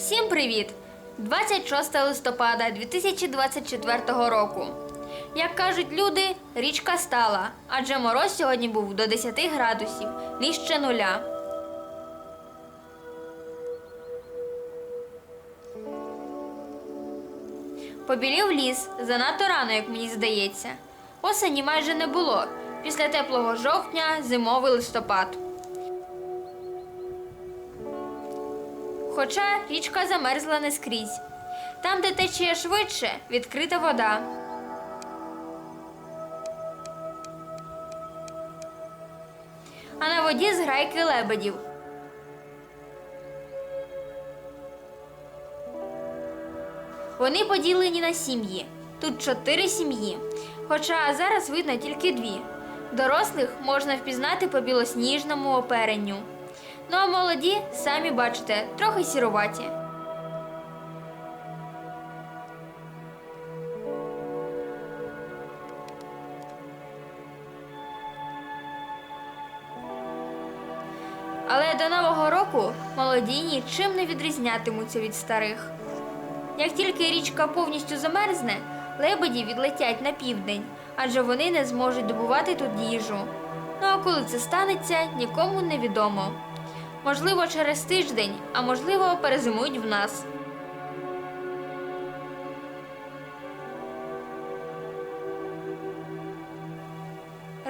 Всім привіт! 26 листопада 2024 року. Як кажуть люди, річка стала, адже мороз сьогодні був до 10 градусів, нижче нуля. Побілів ліс занадто рано, як мені здається. Осені майже не було. Після теплого жовтня зимовий листопад. Хоча річка замерзла не скрізь. Там, де течіє швидше, відкрита вода. А на воді зграйки лебедів. Вони поділені на сім'ї. Тут чотири сім'ї. Хоча зараз видно тільки дві. Дорослих можна впізнати по білосніжному оперенню. Ну а молоді, самі бачите, трохи сіруваті. Але до Нового року молоді нічим не відрізнятимуться від старих. Як тільки річка повністю замерзне, лебеді відлетять на південь, адже вони не зможуть добувати тут їжу. Ну а коли це станеться, нікому не відомо. Можливо, через тиждень, а можливо, перезимують в нас.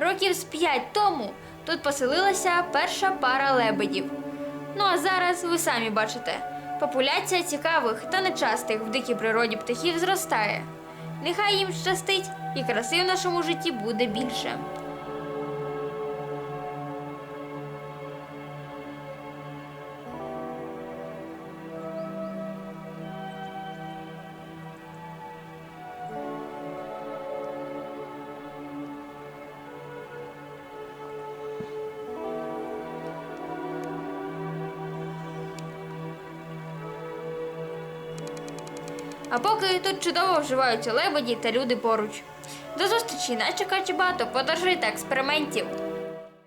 Років з п'ять тому тут поселилася перша пара лебедів. Ну а зараз ви самі бачите, популяція цікавих та нечастих в дикій природі птахів зростає. Нехай їм щастить, і краси в нашому житті буде більше. А поки тут чудово вживаються лебеді та люди поруч. До зустрічі, нас чекає багато подорожей та експериментів.